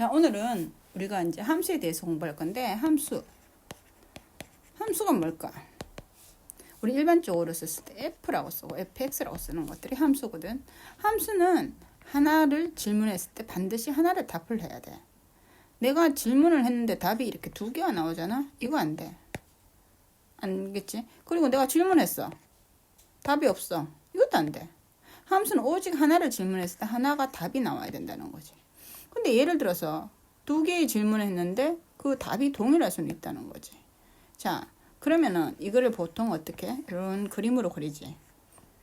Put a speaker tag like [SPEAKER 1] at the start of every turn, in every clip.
[SPEAKER 1] 자, 오늘은 우리가 이제 함수에 대해서 공부할 건데, 함수. 함수가 뭘까? 우리 일반적으로 썼을 때 f라고 쓰고 fx라고 쓰는 것들이 함수거든. 함수는 하나를 질문했을 때 반드시 하나를 답을 해야 돼. 내가 질문을 했는데 답이 이렇게 두 개가 나오잖아? 이거 안 돼. 안겠지? 그리고 내가 질문했어. 답이 없어. 이것도 안 돼. 함수는 오직 하나를 질문했을 때 하나가 답이 나와야 된다는 거지. 근데 예를 들어서 두 개의 질문을 했는데 그 답이 동일할 수는 있다는 거지. 자, 그러면은 이거를 보통 어떻게 이런 그림으로 그리지.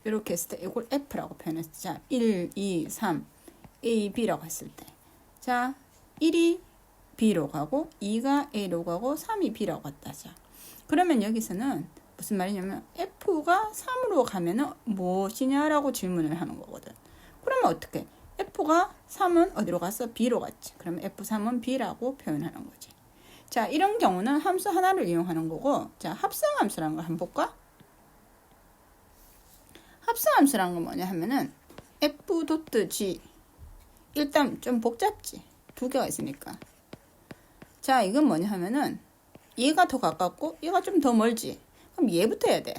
[SPEAKER 1] 이렇게 했을 때 이걸 F라고 표현했을 때 자, 1, 2, 3, A, B라고 했을 때 자, 1이 B로 가고 2가 A로 가고 3이 B라고 갔다. 자, 그러면 여기서는 무슨 말이냐면 F가 3으로 가면은 무엇이냐라고 질문을 하는 거거든. 그러면 어떻게? F가 3은 어디로 갔어? B로 갔지. 그러면 F3은 B라고 표현하는 거지. 자, 이런 경우는 함수 하나를 이용하는 거고, 자, 합성함수라는 걸 한번 볼까? 합성함수라는 건 뭐냐 하면은 F.G. 일단 좀 복잡지. 두 개가 있으니까. 자, 이건 뭐냐 하면은 얘가 더 가깝고 얘가 좀 더 멀지. 그럼 얘부터 해야 돼.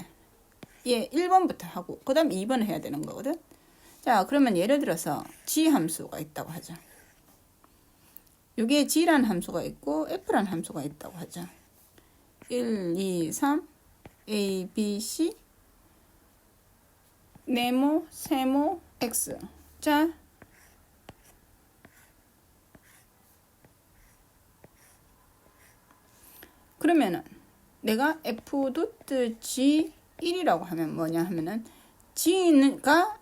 [SPEAKER 1] 얘 1번부터 하고 그 다음 2번을 해야 되는 거거든. 자, 그러면 예를 들어서 g 함수가 있다고 하자. 여기에 g란 함수가 있고 f란 함수가 있다고 하자. 1, 2, 3, a, b, c, 네모, 세모, x. 자, 그러면은 내가 f 도트 g 1이라고 하면 뭐냐 하면은 g가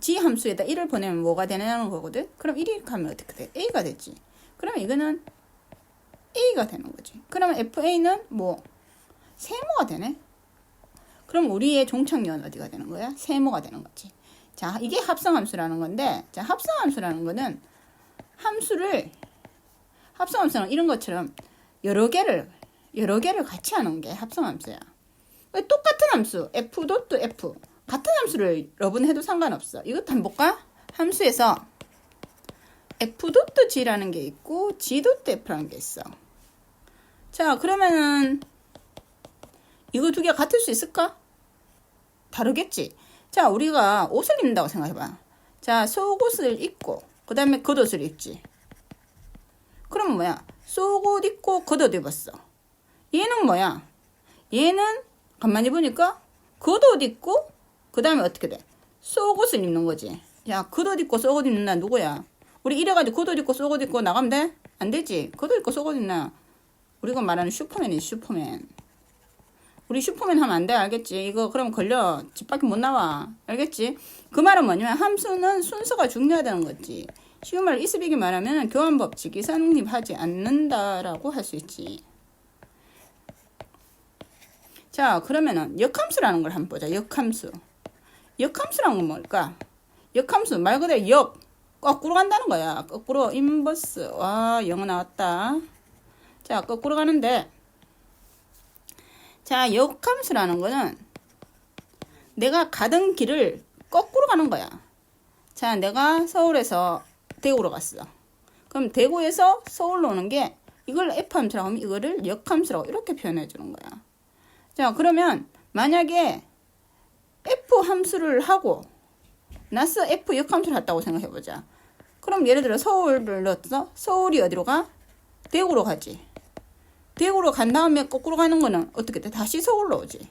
[SPEAKER 1] g 함수에다 1을 보내면 뭐가 되냐는 거거든. 그럼 1이 가면 어떻게 돼? a가 되지. 그럼 이거는 a가 되는 거지. 그러면 fa는 뭐 세모가 되네. 그럼 우리의 종착역은 어디가 되는 거야? 세모가 되는 거지. 자, 이게 합성함수라는 건데, 자, 합성함수라는 거는 함수를 합성함수는 이런 것처럼 여러 개를 여러 개를 같이 하는 게 합성함수야. 똑같은 함수 f 도트 f 같은 함수를 여러분 해도 상관없어. 이것도 한번 볼까? 함수에서 f 도트 g라는 게 있고 g 도트 f라는 게 있어. 자, 그러면은 이거 두개 같을 수 있을까? 다르겠지. 자, 우리가 옷을 입는다고 생각해봐. 자, 속옷을 입고 그 다음에 겉옷을 입지. 그럼 뭐야? 속옷 입고 겉옷 입었어. 얘는 뭐야? 얘는 가만히 보니까 겉옷 입고 그 다음에 어떻게 돼? 속옷을 입는 거지. 야, 겉옷 입고 속옷 입는 나 누구야? 우리 이래가지고 겉옷 입고 속옷 입고 나가면 돼? 안 되지. 겉옷 입고 속옷 입나? 우리가 말하는 슈퍼맨이 슈퍼맨. 우리 슈퍼맨 하면 안 돼, 알겠지? 이거 그럼 걸려. 집 밖에 못 나와. 알겠지? 그 말은 뭐냐면 함수는 순서가 중요하다는 거지. 쉬운 말로 이스비기 말하면 교환 법칙이 성립하지 않는다라고 할 수 있지. 자, 그러면은 역함수라는 걸 한번 보자. 역함수. 역함수라는 건 뭘까? 역함수 말 그대로 역 거꾸로 간다는 거야. 거꾸로 인버스. 와, 영어 나왔다. 자, 거꾸로 가는데 자, 역함수라는 거는 내가 가던 길을 거꾸로 가는 거야. 자, 내가 서울에서 대구로 갔어. 그럼 대구에서 서울로 오는 게 이걸 F함수라고 하면 이거를 역함수라고 이렇게 표현해 주는 거야. 자, 그러면 만약에 F 함수를 하고 나스 F 역함수를 했다고 생각해 보자. 그럼 예를 들어 서울을 넣었어. 서울이 어디로 가? 대구로 가지. 대구로 간 다음에 거꾸로 가는 거는 어떻게 돼? 다시 서울로 오지.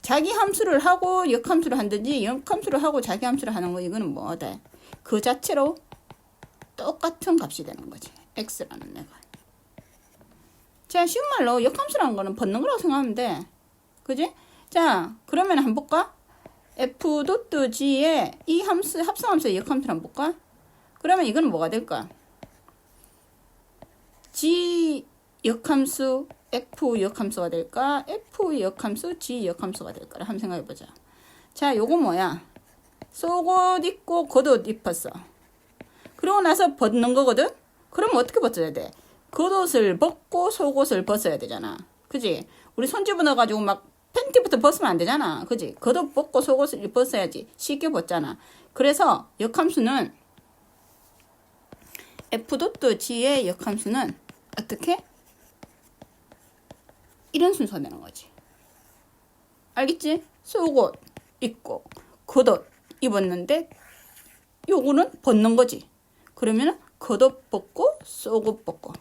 [SPEAKER 1] 자기 함수를 하고 역함수를 한든지 역함수를 하고 자기 함수를 하는 거 이거는 뭐다? 그 자체로 똑같은 값이 되는 거지. x라는 내가. 자, 쉬운 말로 역함수라는 거는 벗는 거라고 생각하면 돼. 그지? 자, 그러면 한번 볼까? f 도트 g의 이 함수, 합성함수의 역함수를 한번 볼까? 그러면 이거는 뭐가 될까? g 역함수, f 역함수가 될까? f 역함수, g 역함수가 될까를 한번 생각해 보자. 자, 요거 뭐야? 속옷 입고 겉옷 입었어. 그러고 나서 벗는 거거든? 그럼 어떻게 벗어야 돼? 겉옷을 벗고 속옷을 벗어야 되잖아. 그지? 우리 손 집어넣어가지고 막 팬티부터 벗으면 안 되잖아. 그지? 겉옷 벗고 속옷을 벗어야지. 쉽게 벗잖아. 그래서 역함수는 f 도트 g의 역함수는 어떻게? 이런 순서가 되는 거지. 알겠지? 속옷 입고 겉옷 입었는데 요거는 벗는 거지. 그러면은 겉옷 벗고 속옷 벗고. 캬,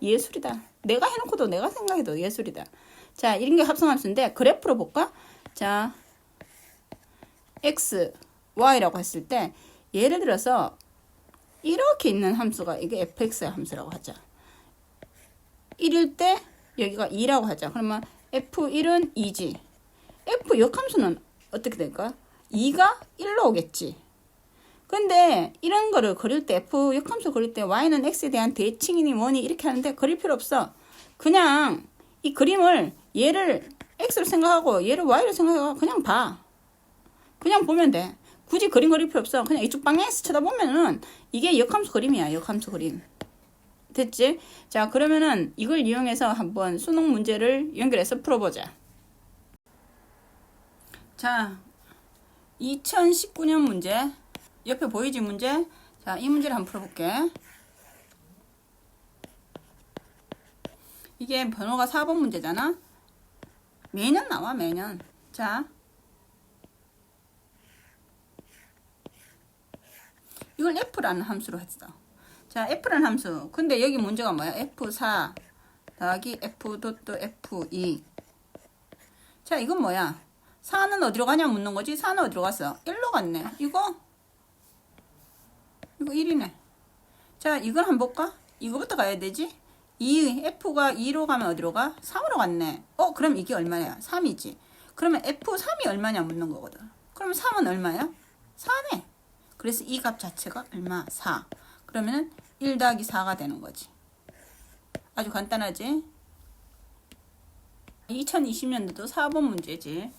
[SPEAKER 1] 예술이다. 내가 해놓고도 내가 생각해도 예술이다. 자, 이런 게 합성함수인데 그래프로 볼까? 자, x, y라고 했을 때 예를 들어서 이렇게 있는 함수가 이게 fx의 함수라고 하자. 1일 때 여기가 2라고 하자. 그러면 f1은 2지. f 역함수는 어떻게 될까? 2가 1로 오겠지. 근데 이런 거를 그릴 때 f 역함수 그릴 때 y는 x에 대한 대칭이니 뭐니 이렇게 하는데 그릴 필요 없어. 그냥 이 그림을 얘를 x로 생각하고 얘를 y로 생각하고 그냥 봐. 그냥 보면 돼. 굳이 그림 그릴 필요 없어. 그냥 이쪽 방향에서 쳐다보면은 이게 역함수 그림이야. 역함수 그림. 됐지? 자, 그러면은 이걸 이용해서 한번 수능 문제를 연결해서 풀어보자. 자, 2019년 문제. 옆에 보이지 문제? 자, 이 문제를 한번 풀어볼게. 이게 번호가 4번 문제잖아? 매년 나와, 매년. 자. 이걸 F라는 함수로 했어. 자, F라는 함수. 근데 여기 문제가 뭐야? F4 더하기 F 도트 F2. 자, 이건 뭐야? 4는 어디로 가냐 묻는 거지? 4는 어디로 갔어? 1로 갔네. 이거? 이거 1이네. 자, 이걸 한번 볼까? 이거부터 가야 되지? 2, F가 2로 가면 어디로 가? 3으로 갔네. 어, 그럼 이게 얼마야? 3이지. 그러면 F3이 얼마냐 묻는 거거든. 그럼 3은 얼마야? 4네. 그래서 이 값 자체가 얼마? 4. 그러면은 1 더하기 4가 되는 거지. 아주 간단하지? 2020년도도 4번 문제지.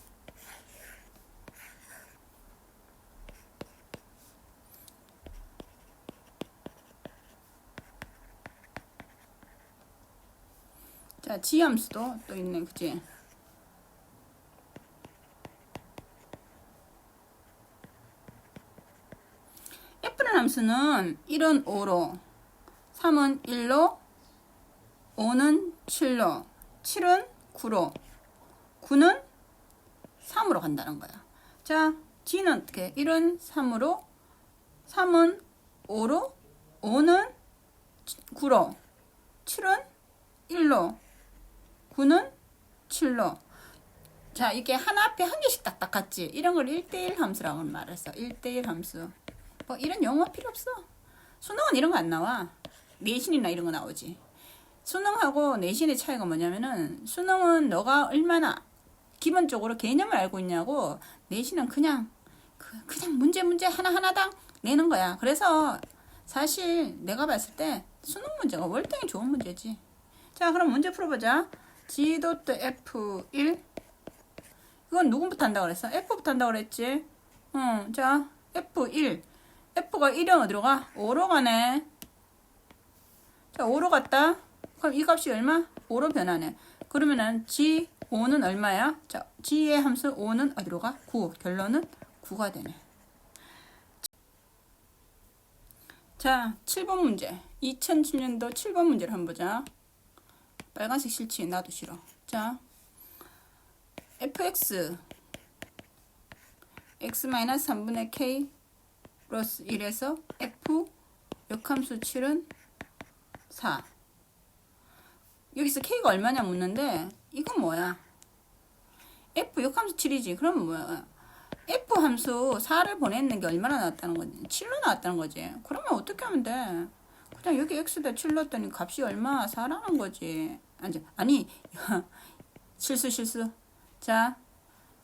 [SPEAKER 1] 자, 지함수도 또 있네, 그치? F라는 함수는 1은 5로, 3은 1로, 5는 7로, 7은 9로, 9는 3으로 간다는 거야. 자, G는 어떻게? 1은 3으로, 3은 5로, 5는 9로, 7은 1로, 9는 7로. 자, 이게 하나 앞에 한 개씩 딱딱 같지? 이런 걸 1대1 함수라고 말했어. 1대1 함수. 뭐 이런 용어 필요 없어. 수능은 이런 거 안 나와. 내신이나 이런 거 나오지. 수능하고 내신의 차이가 뭐냐면은 수능은 너가 얼마나 기본적으로 개념을 알고 있냐고 내신은 그냥 그, 그냥 문제 문제 하나 하나당 내는 거야. 그래서 사실 내가 봤을 때 수능 문제가 월등히 좋은 문제지. 자, 그럼 문제 풀어보자. G 도트 F1 이건 누구부터 한다고 그랬어? F부터 한다고 그랬지? 응, 자, F1 F가 1은 어디로 가? 5로 가네. 자, 5로 갔다. 그럼 이 값이 얼마? 5로 변하네. 그러면은 G 5는 얼마야? 자, G의 함수 5는 어디로 가? 9. 결론은 9가 되네. 자, 7번 문제. 2007년도 7번 문제를 한번 보자. 빨간색 싫지? 나도 싫어. 자, fx x-3분의 k 플러스 1에서 f 역함수 7은 4 여기서 k가 얼마냐 묻는데 이건 뭐야? F 역함수 7이지. 그럼 뭐야? F 함수 4를 보냈는 게 얼마나 나왔다는 거지? 7로 나왔다는 거지. 그러면 어떻게 하면 돼? 그냥 여기 x에다 7 넣었더니 값이 얼마? 4라는 거지 아니, 실수 실수. 자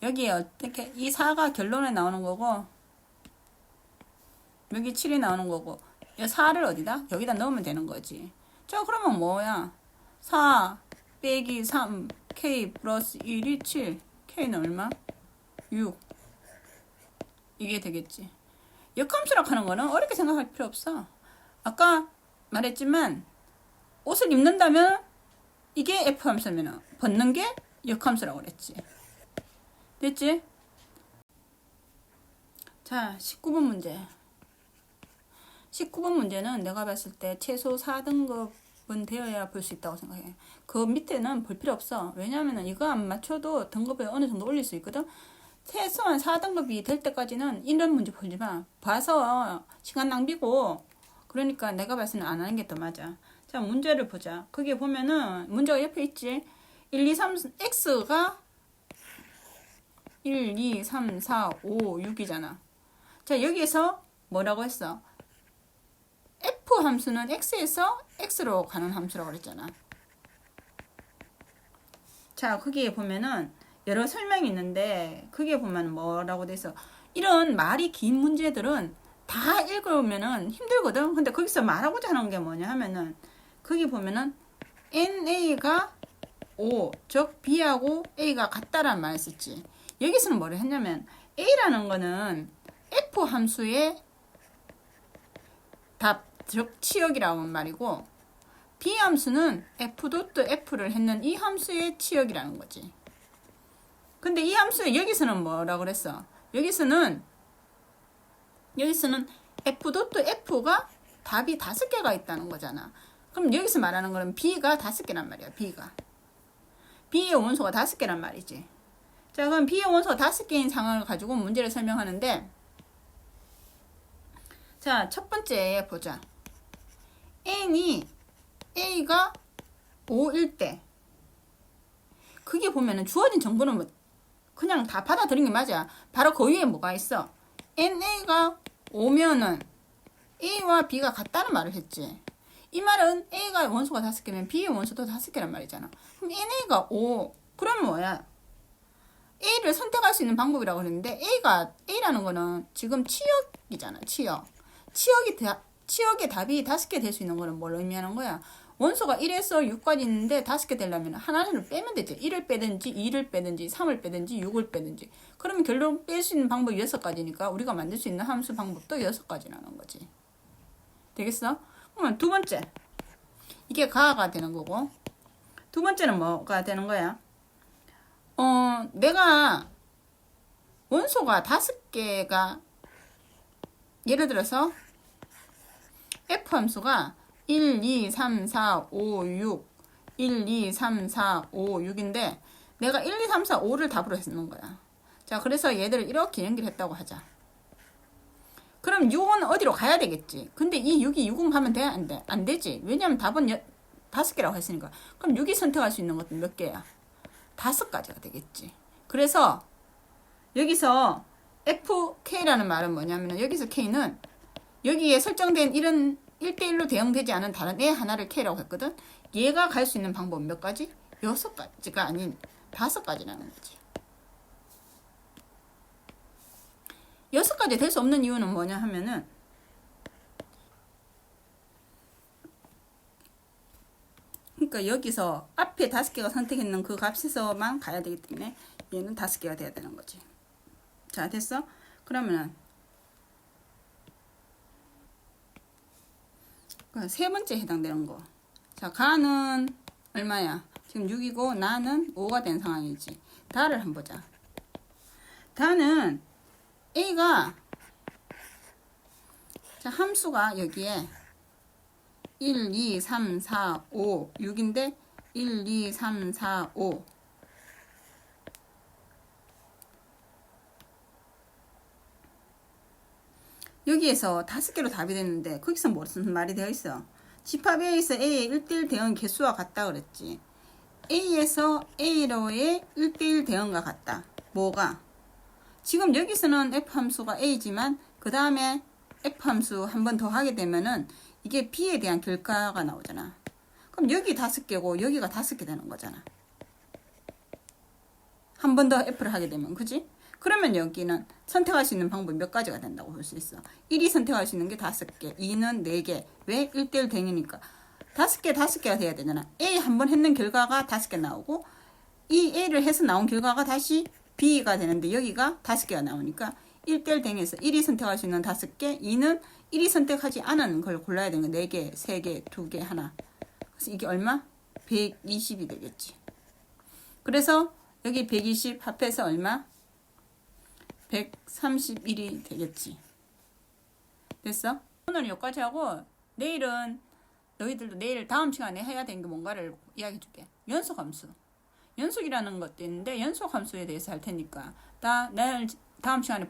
[SPEAKER 1] 여기 어떻게 이 4가 결론에 나오는 거고 여기 7이 나오는 거고 이 4를 어디다? 여기다 넣으면 되는 거지. 자 그러면 뭐야? 4 빼기 3 k 플러스 1이 7 k는 얼마? 6 이게 되겠지. 역함수라고 하는 거는 어렵게 생각할 필요 없어. 아까 말했지만 옷을 입는다면 이게 F 함수면 벗는 게 역함수라고 그랬지. 됐지? 자, 19번 문제. 19번 문제는 내가 봤을 때 최소 4등급은 되어야 볼 수 있다고 생각해. 그 밑에는 볼 필요 없어. 왜냐면은 이거 안 맞춰도 등급을 어느 정도 올릴 수 있거든. 최소한 4등급이 될 때까지는 이런 문제 보지 마. 봐서 시간 낭비고. 그러니까 내가 봤을 때는 안 하는 게 더 맞아. 자, 문제를 보자. 거기에 보면은 문제가 옆에 있지. 1, 2, 3, x가 1, 2, 3, 4, 5, 6이잖아. 자, 여기에서 뭐라고 했어? f 함수는 x에서 x로 가는 함수라고 그랬잖아. 자, 거기에 보면은 여러 설명이 있는데 거기에 보면 뭐라고 돼 있어? 이런 말이 긴 문제들은 다 읽으면은 힘들거든. 근데 거기서 말하고자 하는 게 뭐냐 하면은 거기 보면은 NA가 5, 즉 B하고 A가 같다라는 말을 썼지. 여기서는 뭐를 했냐면 A라는 거는 F 함수의 답, 즉 치역이라고 하는 말이고 B 함수는 F 도트 F를 했는 이 함수의 치역이라는 거지. 근데 이 함수 여기서는 뭐라 그랬어? 여기서는 여기서는 F 도트 F가 답이 다섯 개가 있다는 거잖아. 그럼 여기서 말하는 거는 B가 다섯 개란 말이야. B가. B의 원소가 다섯 개란 말이지. 자, 그럼 B의 원소가 다섯 개인 상황을 가지고 문제를 설명하는데, 자, 첫 번째 보자. N이 A가 5일 때, 그게 보면은 주어진 정보는 뭐 그냥 다 받아들인 게 맞아. 바로 그 위에 뭐가 있어? NA가 5면은 A와 B가 같다는 말을 했지. 이 말은 A가 원소가 다섯 개면 B의 원소도 다섯 개란 말이잖아. 그럼 NA가 5. 그럼 뭐야? A를 선택할 수 있는 방법이라고 그랬는데 A가 A라는 거는 지금 치역이잖아. 치역. 치역이 다, 치역의 답이 다섯 개 될 수 있는 거는 뭘 의미하는 거야? 원소가 1에서 6까지 있는데 다섯 개 되려면 하나를 빼면 되지. 1을 빼든지 2를 빼든지 3을 빼든지 6을 빼든지. 그러면 결론 뺄 수 있는 방법이 여섯 가지니까 우리가 만들 수 있는 함수 방법도 여섯 가지라는 거지. 되겠어? 그러면 두 번째. 이게 가가 되는 거고. 두 번째는 뭐가 되는 거야? 어, 내가 원소가 다섯 개가 예를 들어서 F 함수가 1, 2, 3, 4, 5, 6 1, 2, 3, 4, 5, 6인데 내가 1, 2, 3, 4, 5를 답으로 쓰는 거야. 자, 그래서 얘들을 이렇게 연결했다고 하자. 그럼 6은 어디로 가야 되겠지. 근데 이 6이 6음 하면 돼? 안 돼? 안 되지. 왜냐면 답은 여, 다섯 개라고 했으니까. 그럼 6이 선택할 수 있는 것은 몇 개야? 다섯 가지가 되겠지. 그래서 여기서 FK라는 말은 뭐냐면 여기서 K는 여기에 설정된 이런 1대1로 대응되지 않은 다른 애 하나를 K라고 했거든. 얘가 갈 수 있는 방법은 몇 가지? 여섯 가지가 아닌 다섯 가지라는 거지. 여섯 가지 될 수 없는 이유는 뭐냐 하면은 그러니까 여기서 앞에 다섯 개가 선택했는 그 값에서만 가야 되기 때문에 얘는 다섯 개가 돼야 되는 거지. 자, 됐어? 그러면은 그세 번째 해당되는 거. 자, 가는 얼마야? 지금 6이고 나는 5가 된 상황이지. 다를 한번 보자. 다는 A가 자, 함수가 여기에 1, 2, 3, 4, 5, 6인데 1, 2, 3, 4, 5 여기에서 다섯 개로 답이 됐는데 거기서 무슨 말이 되어 있어? 집합 A에서 A의 1대1 대응 개수와 같다 그랬지. A에서 A로의 1대1 대응과 같다. 뭐가? 지금 여기서는 F 함수가 A지만 그 다음에 F 함수 한 번 더 하게 되면은 이게 B에 대한 결과가 나오잖아. 그럼 여기 다섯 개고 여기가 다섯 개 되는 거잖아. 한 번 더 F를 하게 되면 그지? 그러면 여기는 선택할 수 있는 방법이 몇 가지가 된다고 볼 수 있어. 1이 선택할 수 있는 게 다섯 개, 2는 네 개. 왜? 1대1 대응이니까. 다섯 개, 다섯 개가 돼야 되잖아. A 한 번 했는 결과가 다섯 개 나오고, 이 A를 해서 나온 결과가 다시 B가 되는데, 여기가 다섯 개가 나오니까, 1대1 대응에서 1이 선택할 수 있는 다섯 개, 2는 1이 선택하지 않은 걸 골라야 되는 거. 네 개, 세 개, 두 개, 하나. 그래서 이게 얼마? 120이 되겠지. 그래서 여기 120 합해서 얼마? 131이 되겠지. 됐어? 오늘 여기까지 하고 내일은 너희들도 내일 다음 시간에 해야 되는 게 뭔가를 이야기해 줄게. 연속 함수. 연속이라는 것도 있는데 연속 함수에 대해서 할 테니까. 다 내일 다음 시간에